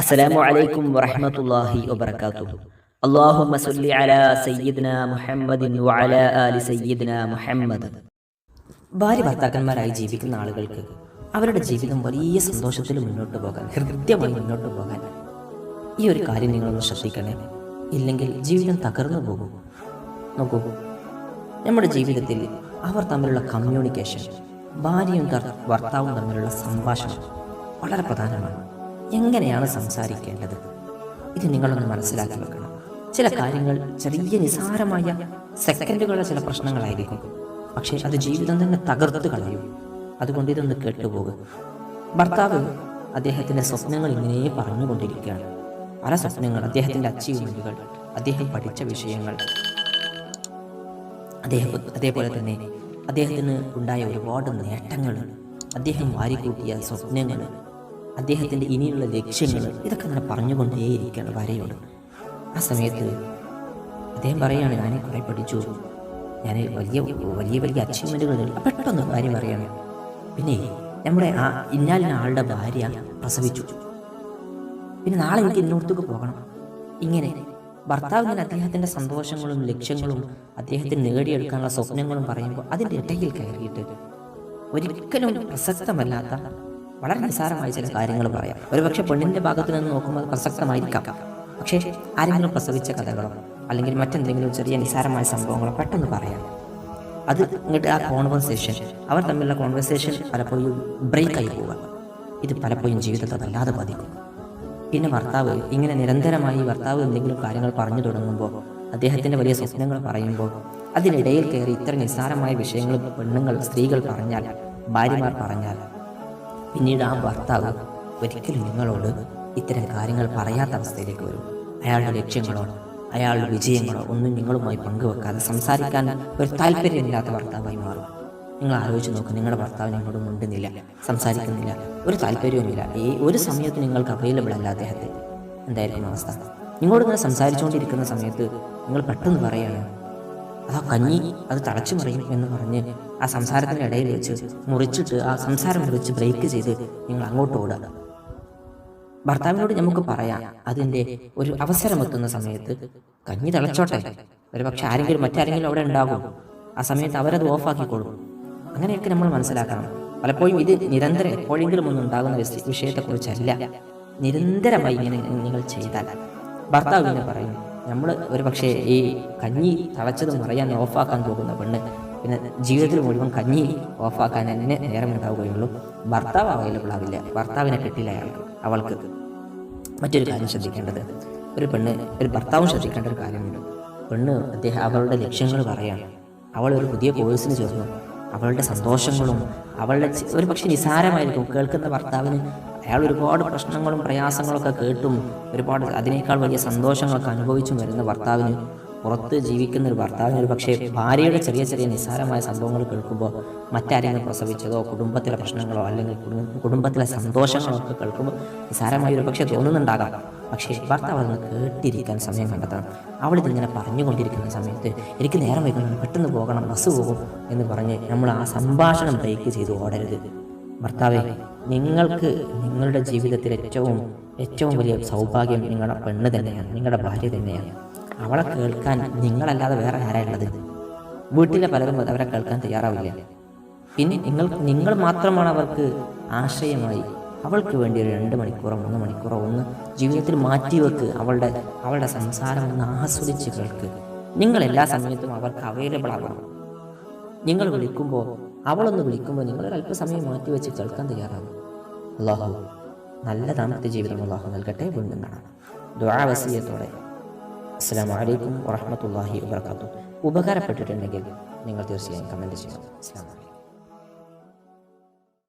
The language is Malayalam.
അസ്സലാമു അലൈക്കും വറഹ്മത്തുള്ളാഹി വബറകാതുഹു. അല്ലാഹുമ്മ സല്ലി അലാ സയ്യിദ്ന മുഹമ്മദിൻ വഅലാ ആലി സയ്യിദ്ന മുഹമ്മദ്. ഭാര്യ ഭർത്താക്കന്മാരായി ജീവിക്കുന്ന ആളുകൾക്ക് അവരുടെ ജീവിതം വലിയ സന്തോഷത്തിൽ മുന്നോട്ട് പോകാൻ ഹൃദ്യമായി മുന്നോട്ട് പോകാൻ ഈ ഒരു കാര്യം നിങ്ങളൊന്ന് ശ്രദ്ധിക്കണേ. ഇല്ലെങ്കിൽ ജീവിതം തകർന്നു പോകും. നോക്കൂ നമ്മുടെ ജീവിതത്തിൽ അവർ തമ്മിലുള്ള കമ്മ്യൂണിക്കേഷൻ ഭാര്യയും ഭർത്താവും തമ്മിലുള്ള സംഭാഷണം വളരെ പ്രധാനമാണ്. എങ്ങനെയാണ് സംസാരിക്കേണ്ടത്? ഇത് നിങ്ങളൊന്ന് മനസ്സിലാക്കി വെക്കണം. ചില കാര്യങ്ങൾ ചെറിയ നിസാരമായ സെക്കൻഡുകളുടെ ചില പ്രശ്നങ്ങളായിരിക്കും. പക്ഷേ അത് ജീവിതം തന്നെ തകർത്ത് കളയും. അതുകൊണ്ട് ഇതൊന്ന് കേട്ടുപോകും. ഭർത്താവ് അദ്ദേഹത്തിന്റെ സ്വപ്നങ്ങൾ ഇങ്ങനെ പറഞ്ഞുകൊണ്ടിരിക്കുകയാണ്. പല സ്വപ്നങ്ങൾ അദ്ദേഹത്തിന്റെ അച്ചീവ്മെന്റുകൾ അദ്ദേഹം പഠിച്ച വിഷയങ്ങൾ. അദ്ദേഹം അതേപോലെ തന്നെ അദ്ദേഹത്തിന് ഉണ്ടായ ഒരുപാട് നേട്ടങ്ങൾ. അദ്ദേഹം വാരിക്കൂട്ടിയ സ്വപ്നങ്ങൾ. അദ്ദേഹത്തിന്റെ ഇനിയുള്ള ലക്ഷ്യങ്ങൾ ഇതൊക്കെ അങ്ങനെ പറഞ്ഞുകൊണ്ടേയിരിക്കുകയാണ് വരയോട്. ആ സമയത്ത് അദ്ദേഹം പറയുകയാണ് ഞാൻ കുറേ പഠിച്ചു. ഞാൻ വലിയ വലിയ വലിയ അച്ചീവ്മെന്റുകൾ നേടി. പെട്ടെന്ന് ഭാര്യ പറയാണ്. പിന്നെ നമ്മുടെ ആ ഇന്നാലിന് ആളുടെ ഭാര്യ പ്രസവിച്ചു. പിന്നെ നാളെ എനിക്ക് ഇന്നോടത്തേക്ക് പോകണം. ഇങ്ങനെ ഭർത്താവ് ഇങ്ങനെ അദ്ദേഹത്തിന്റെ സന്തോഷങ്ങളും ലക്ഷ്യങ്ങളും അദ്ദേഹത്തിന് നേടിയെടുക്കാനുള്ള സ്വപ്നങ്ങളും പറയുമ്പോൾ അതിന്റെ ഇടയിൽ കയറിയിട്ട് ഒരിക്കലും പ്രസക്തമല്ലാത്ത വളരെ നിസ്സാരമായ ചില കാര്യങ്ങൾ പറയാം. ഒരുപക്ഷെ പെണ്ണിന്റെ ഭാഗത്ത് നിന്ന് നോക്കുമ്പോൾ പ്രസക്തമായിരിക്കാം. പക്ഷേ ആരെങ്കിലും പ്രസവിച്ച കഥകളോ അല്ലെങ്കിൽ മറ്റെന്തെങ്കിലും ചെറിയ നിസ്സാരമായ സംഭവങ്ങളോ പെട്ടെന്ന് പറയാം. അത് ഇങ്ങോട്ട് ആ കോൺവെർസേഷൻ അവർ തമ്മിലുള്ള കോൺവെർസേഷൻ പലപ്പോഴും ബ്രേക്ക് ആയി പോവുക ഇത് പലപ്പോഴും ജീവിതത്തെ വല്ലാതെ ബാധിക്കും. പിന്നെ ഭർത്താവ് ഇങ്ങനെ നിരന്തരമായി ഭർത്താവ് എന്തെങ്കിലും കാര്യങ്ങൾ പറഞ്ഞു തുടങ്ങുമ്പോൾ അദ്ദേഹത്തിന്റെ വലിയ സ്വപ്നങ്ങൾ പറയുമ്പോൾ അതിനിടയിൽ കയറി ഇത്ര നിസ്സാരമായ വിഷയങ്ങൾ പെണ്ണുങ്ങൾ സ്ത്രീകൾ പറഞ്ഞാൽ ഭാര്യമാർ പറഞ്ഞാൽ പിന്നീട് ആ ഭർത്താവ് ഒരിക്കലും നിങ്ങളോട് ഇത്തരം കാര്യങ്ങൾ പറയാത്ത അവസ്ഥയിലേക്ക് വരും. അയാളുടെ ലക്ഷ്യങ്ങളോ അയാളുടെ വിജയങ്ങളോ ഒന്നും നിങ്ങളുമായി പങ്കുവെക്കാതെ സംസാരിക്കാൻ ഒരു താല്പര്യമില്ലാത്ത ഭർത്താവായി മാറും. നിങ്ങൾ ആലോചിച്ച് നോക്കും നിങ്ങളുടെ ഭർത്താവ് നിങ്ങളോട് മുണ്ടുന്നില്ല സംസാരിക്കുന്നില്ല ഒരു താല്പര്യവുമില്ല. ഈ ഒരു സമയത്ത് നിങ്ങൾക്ക് അവൈലബിൾ അല്ല അദ്ദേഹത്തെ. എന്തായിരിക്കും അവസ്ഥ? നിങ്ങളോട് ഇങ്ങനെ സംസാരിച്ചുകൊണ്ടിരിക്കുന്ന സമയത്ത് നിങ്ങൾ പെട്ടെന്ന് പറയാണ് ആ കഞ്ഞി അത് തളച്ചു മറിയും എന്ന് പറഞ്ഞ് ആ സംസാരത്തിന്റെ ഇടയിൽ വെച്ച് മുറിച്ചിട്ട് ആ സംസാരം മുറിച്ച് ബ്രേക്ക് ചെയ്ത് നിങ്ങൾ അങ്ങോട്ട് ഓടുക. ഭർത്താവിനോട് നമുക്ക് പറയാം അതിന്റെ ഒരു അവസരം എത്തുന്ന സമയത്ത് കഞ്ഞി തിളച്ചോട്ടെ. ഒരു പക്ഷെ ആരെങ്കിലും മറ്റാരെങ്കിലും അവിടെ ഉണ്ടാകും. ആ സമയത്ത് അവരത് ഓഫാക്കിക്കോളും അങ്ങനെയൊക്കെ നമ്മൾ മനസ്സിലാക്കണം. പലപ്പോഴും ഇത് നിരന്തരം എപ്പോഴെങ്കിലും ഒന്നും ഉണ്ടാകുന്ന വിഷ- വിഷയത്തെക്കുറിച്ചല്ല. നിരന്തരമായി ഇങ്ങനെ നിങ്ങൾ ചെയ്താൽ. ഭർത്താവ് ഇങ്ങനെ പറയും. നമ്മൾ ഒരു പക്ഷേ ഈ കഞ്ഞി തളച്ചത് മറിയാൻ ഓഫാക്കാൻ പോകുന്ന പെണ്ണ്. പിന്നെ ജീവിതത്തിൽ മുഴുവൻ കഞ്ഞി ഓഫാക്കാൻ എന്നെ നേരമുണ്ടാവുകയുള്ളൂ. ഭർത്താവ് അവൈലബിൾ ആവില്ല. ഭർത്താവിനെ കിട്ടില്ല അയാൾ. അവൾക്ക് മറ്റൊരു കാര്യം ശ്രദ്ധിക്കേണ്ടത്. ഒരു പെണ്ണ് ഒരു ഭർത്താവും ശ്രദ്ധിക്കേണ്ട ഒരു കാര്യമുണ്ട്. പെണ്ണ് അദ്ദേഹം അവളുടെ ലക്ഷ്യങ്ങൾ പറയാണ് അവൾ ഒരു പുതിയ കോഴ്സിന് ചേർന്നു. അവളുടെ സന്തോഷങ്ങളും അവളുടെ ഒരു പക്ഷേ നിസാരമായിരിക്കും കേൾക്കുന്ന ഭർത്താവിന് അയാൾ ഒരുപാട് പ്രശ്നങ്ങളും പ്രയാസങ്ങളൊക്കെ കേട്ടും ഒരുപാട് അതിനേക്കാൾ വലിയ സന്തോഷങ്ങളൊക്കെ അനുഭവിച്ചും വരുന്ന ഭർത്താവിന് പുറത്ത് ജീവിക്കുന്ന ഒരു ഭർത്താവിന് ഒരു പക്ഷേ ഭാര്യയുടെ ചെറിയ ചെറിയ നിസ്സാരമായ സംഭവങ്ങൾ കേൾക്കുമ്പോൾ മറ്റാരെങ്കിലും പ്രസവിച്ചതോ കുടുംബത്തിലെ പ്രശ്നങ്ങളോ അല്ലെങ്കിൽ കുടുംബത്തിലെ സന്തോഷങ്ങളോ ഒക്കെ കേൾക്കുമ്പോൾ നിസ്സാരമായി ഒരു പക്ഷേ തോന്നുന്നുണ്ടാകാം. പക്ഷേ ഭർത്താവ് അതൊന്ന് കേട്ടിരിക്കാൻ സമയം കണ്ടെത്തണം. അവളിതിങ്ങനെ പറഞ്ഞുകൊണ്ടിരിക്കുന്ന സമയത്ത് എനിക്ക് നേരം വൈകുന്നു പെട്ടെന്ന് പോകണം ബസ് പോകും എന്ന് പറഞ്ഞ് നമ്മൾ ആ സംഭാഷണം ബ്രേക്ക് ചെയ്ത് ഓടരുത്. ഭർത്താവെ നിങ്ങൾക്ക് നിങ്ങളുടെ ജീവിതത്തിൽ ഏറ്റവും ഏറ്റവും വലിയ സൗഭാഗ്യം നിങ്ങളുടെ പെണ്ണ് തന്നെയാണ് നിങ്ങളുടെ ഭാര്യ തന്നെയാണ്. അവളെ കേൾക്കാൻ നിങ്ങളല്ലാതെ വേറെ ആരായുള്ളത് വീട്ടിലെ പലരും അവരെ കേൾക്കാൻ തയ്യാറാവില്ല. പിന്നെ നിങ്ങൾ നിങ്ങൾ മാത്രമാണ് അവർക്ക് ആശയമായി അവൾക്ക് വേണ്ടി ഒരു രണ്ട് മണിക്കൂറോ മൂന്ന് മണിക്കൂറോ ഒന്ന് ജീവിതത്തിൽ മാറ്റിവെക്ക് അവളുടെ അവളുടെ സംസാരം ഒന്ന് ആസ്വദിച്ച് കേൾക്ക്. നിങ്ങൾ എല്ലാ സമയത്തും അവർക്ക് അവൈലബിൾ ആവണം. നിങ്ങൾ വിളിക്കുമ്പോൾ അവളൊന്ന് വിളിക്കുമ്പോൾ നിങ്ങൾ അല്പസമയം മാറ്റി വെച്ച് കേൾക്കാൻ തയ്യാറാവും. അള്ളാഹു നല്ല ദാമ്പത്യ ജീവിതം അള്ളാഹു നൽകട്ടെ വീണ്ടും കാണാം. ദുരാവസീയത്തോടെ അസ്സാം വറഹമത്തല്ലാഹി വാത്തു ഉപകാരപ്പെട്ടിട്ടുണ്ടെങ്കിൽ നിങ്ങൾ തീർച്ചയായും കമന്റ് ചെയ്യണം. അസ്സാം വലൈക്കും